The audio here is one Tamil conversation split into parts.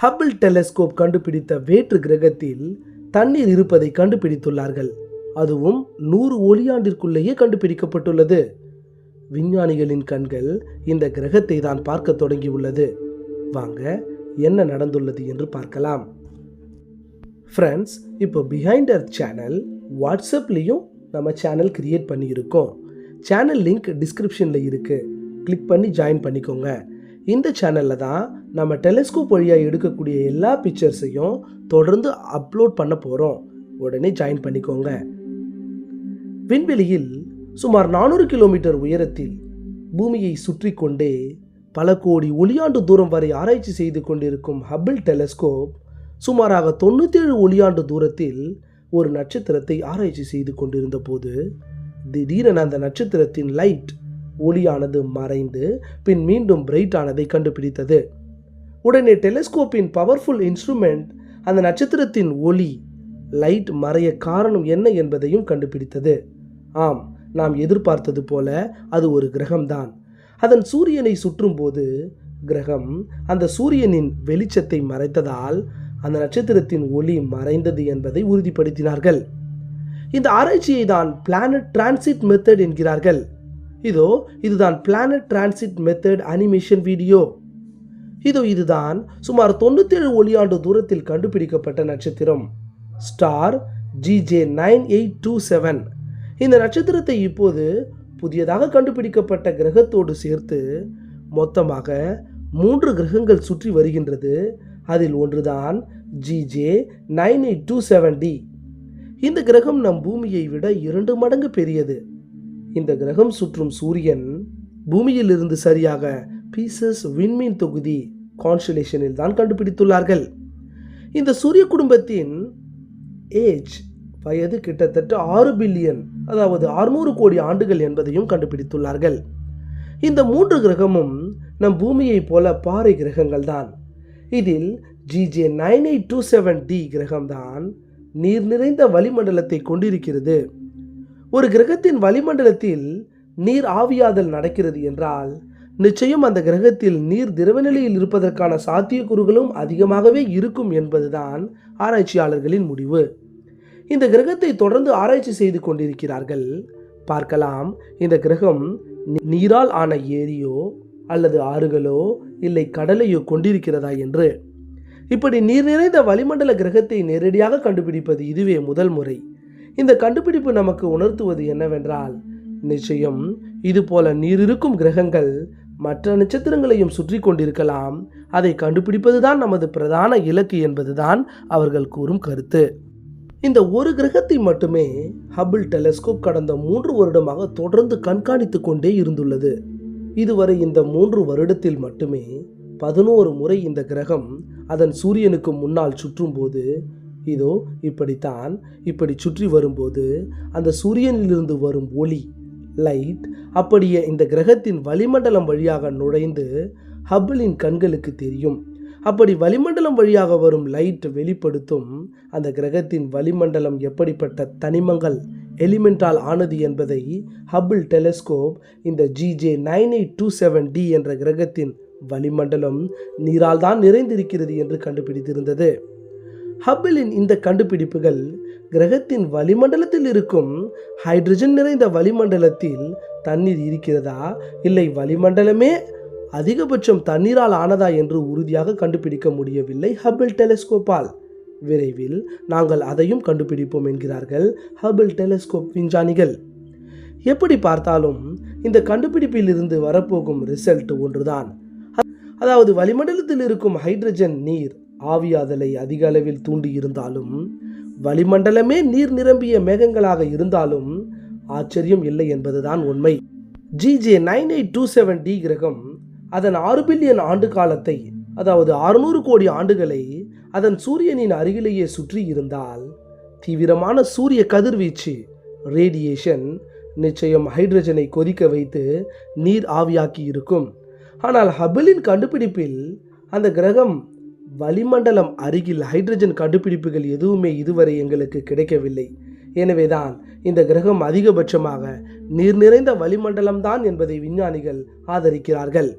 ஹப்பிள் டெலஸ்கோப் கண்டுபிடித்த வேற்று கிரகத்தில் தண்ணீர் இருப்பதை கண்டுபிடித்துள்ளார்கள். அதுவும் நூறு ஒளியாண்டிற்குள்ளேயே கண்டுபிடிக்கப்பட்டுள்ளது. விஞ்ஞானிகளின் கண்கள் இந்த கிரகத்தை தான் பார்க்க தொடங்கியுள்ளது. வாங்க என்ன நடந்துள்ளது என்று பார்க்கலாம். ஃப்ரெண்ட்ஸ் இப்போ பிஹைண்ட் அர் சேனல் வாட்ஸ்அப்லேயும் நம்ம சேனல் கிரியேட் பண்ணியிருக்கோம். சேனல் லிங்க் டிஸ்கிரிப்ஷனில் இருக்குது கிளிக் பண்ணி ஜாயின் பண்ணிக்கோங்க. இந்த சேனலில் தான் நம்ம டெலிஸ்கோப் வழியாக எடுக்கக்கூடிய எல்லா பிக்சர்ஸையும் தொடர்ந்து அப்லோட் பண்ண போகிறோம் உடனே ஜாயின் பண்ணிக்கோங்க. விண்வெளியில் சுமார் நானூறு கிலோமீட்டர் உயரத்தில் பூமியை சுற்றி கொண்டே பல கோடி ஒளியாண்டு தூரம் வரை ஆராய்ச்சி செய்து கொண்டிருக்கும் ஹப்பிள் டெலஸ்கோப் சுமாராக தொண்ணூற்றேழு ஒளியாண்டு தூரத்தில் ஒரு நட்சத்திரத்தை ஆராய்ச்சி செய்து கொண்டிருந்த போது திடீரென அந்த நட்சத்திரத்தின் லைட் ஒளியானது மறைந்து பின் மீண்டும் பிரைட் ஆனதை கண்டுபிடித்தது. உடனே டெலிஸ்கோப்பின் பவர்ஃபுல் இன்ஸ்ட்ருமெண்ட் அந்த நட்சத்திரத்தின் ஒளி லைட் மறைய காரணம் என்ன என்பதையும் கண்டுபிடித்தது. ஆம் நாம் எதிர்பார்த்தது போல அது ஒரு கிரகம்தான். அதன் சூரியனை சுற்றும்போது கிரகம் அந்த சூரியனின் வெளிச்சத்தை மறைத்ததால் அந்த நட்சத்திரத்தின் ஒளி மறைந்தது என்பதை உறுதிப்படுத்தினார்கள். இந்த ஆராய்ச்சியை தான் பிளானட் டிரான்சிட் மெத்தட் என்கிறார்கள். இதோ இதுதான் planet transit method animation video இதோ இதுதான் சுமார் தொண்ணூத்தேழு ஒளியாண்டு தூரத்தில் கண்டுபிடிக்கப்பட்ட நட்சத்திரம். Star GJ nine eight two seven இந்த நட்சத்திரத்தை இப்போது புதியதாக கண்டுபிடிக்கப்பட்ட கிரகத்தோடு சேர்த்து மொத்தமாக மூன்று கிரகங்கள் சுற்றி வருகின்றது. அதில் ஒன்றுதான் GJ nine eight two seven D இந்த கிரகம் நம் பூமியை விட இரண்டு மடங்கு பெரியது. இந்த கிரகம் சுற்றும் சூரியன் பூமியிலிருந்து சரியாக பீசஸ் விண்மீன் தொகுதி கான்ஸ்டலேஷனில் தான் கண்டுபிடித்துள்ளார்கள். இந்த சூரிய குடும்பத்தின் ஏஜ் வயது கிட்டத்தட்ட ஆறு பில்லியன் அதாவது அறுநூறு கோடி ஆண்டுகள் என்பதையும் கண்டுபிடித்துள்ளார்கள். இந்த மூன்று கிரகமும் நம் பூமியைப் போல பாறை கிரகங்கள் தான் இதில் GJ nine eight two seven D கிரகம்தான் நீர் நிறைந்த வளிமண்டலத்தை கொண்டிருக்கிறது. ஒரு கிரகத்தின் வளிமண்டலத்தில் நீர் ஆவியாதல் நடக்கிறது என்றால் நிச்சயம் அந்த கிரகத்தில் நீர் திரவ நிலையில் இருப்பதற்கான சாத்தியக்கூறுகளும் அதிகமாகவே இருக்கும் என்பதுதான் ஆராய்ச்சியாளர்களின் முடிவு. இந்த கிரகத்தை தொடர்ந்து ஆராய்ச்சி செய்து கொண்டிருக்கிறார்கள். பார்க்கலாம் இந்த கிரகம் நீரால் ஆன ஏரியோ அல்லது ஆறுகளோ இல்லை கடலையோ கொண்டிருக்கிறதா என்று. இப்படி நீர் நிறைந்த வளிமண்டல கிரகத்தை நேரடியாக கண்டுபிடிப்பது இதுவே முதல் முறை. இந்த கண்டுபிடிப்பு நமக்கு உணர்த்துவது என்னவென்றால் நிச்சயம் இது போல நீர் இருக்கும் கிரகங்கள் மற்ற நட்சத்திரங்களையும் சுற்றி கொண்டிருக்கலாம். அதை கண்டுபிடிப்பதுதான் நமது பிரதான இலக்கு என்பதுதான் அவர்கள் கூறும் கருத்து. இந்த ஒரு கிரகத்தை மட்டுமே ஹபிள் டெலஸ்கோப் கடந்த மூன்று வருடமாக தொடர்ந்து கண்காணித்து கொண்டே இருந்துள்ளது. இதுவரை இந்த மூன்று வருடத்தில் மட்டுமே பதினோரு முறை இந்த கிரகம் அதன் சூரியனுக்கு முன்னால் சுற்றும்போது இதோ இப்படித்தான் இப்படி சுற்றி வரும்போது அந்த சூரியனிலிருந்து வரும் ஒளி லைட் அப்படியே இந்த கிரகத்தின் வளிமண்டலம் வழியாக நுழைந்து ஹப்பிளின் கண்களுக்கு தெரியும். அப்படி வளிமண்டலம் வழியாக வரும் லைட் வெளிப்படுத்தும் அந்த கிரகத்தின் வளிமண்டலம் எப்படிப்பட்ட தனிமங்கள் எலிமெண்டால் ஆனது என்பதை ஹப்பிள் டெலஸ்கோப் இந்த GJ nine eight two seven D என்ற கிரகத்தின் வளிமண்டலம் நீரால் தான் நிறைந்திருக்கிறது என்று கண்டுபிடித்திருந்தது. ஹப்பிளின் இந்த கண்டுபிடிப்புகள் கிரகத்தின் வளிமண்டலத்தில் இருக்கும் ஹைட்ரஜன் நிறைந்த வளிமண்டலத்தில் தண்ணீர் இருக்கிறதா? இல்லை வளிமண்டலமே அதிகபட்சம் தண்ணீரால் ஆனதா என்று உறுதியாக கண்டுபிடிக்க முடியவில்லை ஹபிள் டெலிஸ்கோப்பால். விரைவில் நாங்கள் அதையும் கண்டுபிடிப்போம் என்கிறார்கள் ஹபிள் டெலிஸ்கோப் விஞ்ஞானிகள். எப்படி பார்த்தாலும் இந்த கண்டுபிடிப்பில் இருந்து வரப்போகும் ரிசல்ட் ஒன்றுதான். அதாவது வளிமண்டலத்தில் இருக்கும் ஹைட்ரஜன் நீர் ஆவியாதலை அதிக அளவில் தூண்டி இருந்தாலும் வளிமண்டலமே நீர் நிரம்பிய மேகங்களாக இருந்தாலும் ஆச்சரியம் இல்லை என்பதுதான் உண்மை. GJ nine eight two seven D கிரகம் அதன் ஆறு பில்லியன் ஆண்டு காலத்தை அதாவது அறுநூறு கோடி ஆண்டுகளை அதன் சூரியனின் அருகிலேயே சுற்றி இருந்தால் தீவிரமான சூரிய கதிர்வீச்சு ரேடியேஷன் நிச்சயம் ஹைட்ரஜனை கொதிக்க வைத்து நீர் ஆவியாக்கி இருக்கும். ஆனால் ஹபிளின் கண்டுபிடிப்பில் அந்த கிரகம் வளிமண்டலம் அருகில் ஹைட்ரஜன் கண்டுபிடிப்புகள் எதுவுமே இதுவரை எங்களுக்கு கிடைக்கவில்லை. எனவேதான் இந்த கிரகம் அதிகபட்சமாக நீர் நிறைந்த வளிமண்டலம்தான் என்பதை விஞ்ஞானிகள் ஆதரிக்கிறார்கள்.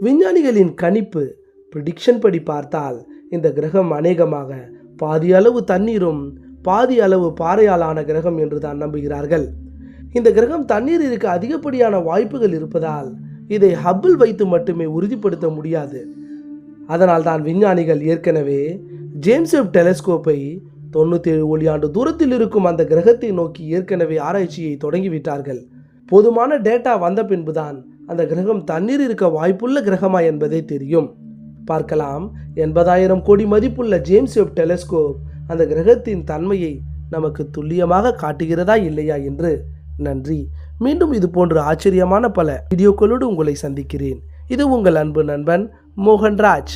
விஞ்ஞானிகளின் கணிப்பு ப்ரிடிக்ஷன் படி பார்த்தால் இந்த கிரகம் அநேகமாக பாதி அளவு தண்ணீரும் பாதி அளவு பாறையாலான கிரகம் என்று தான் நம்புகிறார்கள். இந்த கிரகம் தண்ணீர் இருக்க அதிகப்படியான வாய்ப்புகள் இருப்பதால் இதை ஹப்பில் வைத்து மட்டுமே உறுதிப்படுத்த முடியாது. அதனால் தான் விஞ்ஞானிகள் ஏற்கனவே ஜேம்ஸ் வெப் டெலஸ்கோப்பை தொண்ணூற்றேழு ஒளியாண்டு தூரத்தில் இருக்கும் அந்த கிரகத்தை நோக்கி ஏற்கனவே ஆராய்ச்சியை தொடங்கிவிட்டார்கள். போதுமான டேட்டா வந்த பின்புதான் அந்த கிரகம் தண்ணீர் இருக்க வாய்ப்புள்ள கிரகமா என்பதே தெரியும். பார்க்கலாம் எண்பதாயிரம் கோடி மதிப்புள்ள ஜேம்ஸ் வெப் டெலஸ்கோப் அந்த கிரகத்தின் தன்மையை நமக்கு துல்லியமாக காட்டுகிறதா இல்லையா என்று. நன்றி. மீண்டும் இது போன்ற ஆச்சரியமான பல வீடியோக்களோடு உங்களை சந்திக்கிறேன். இது உங்கள் அன்பு நண்பன் மோகன்ராஜ்.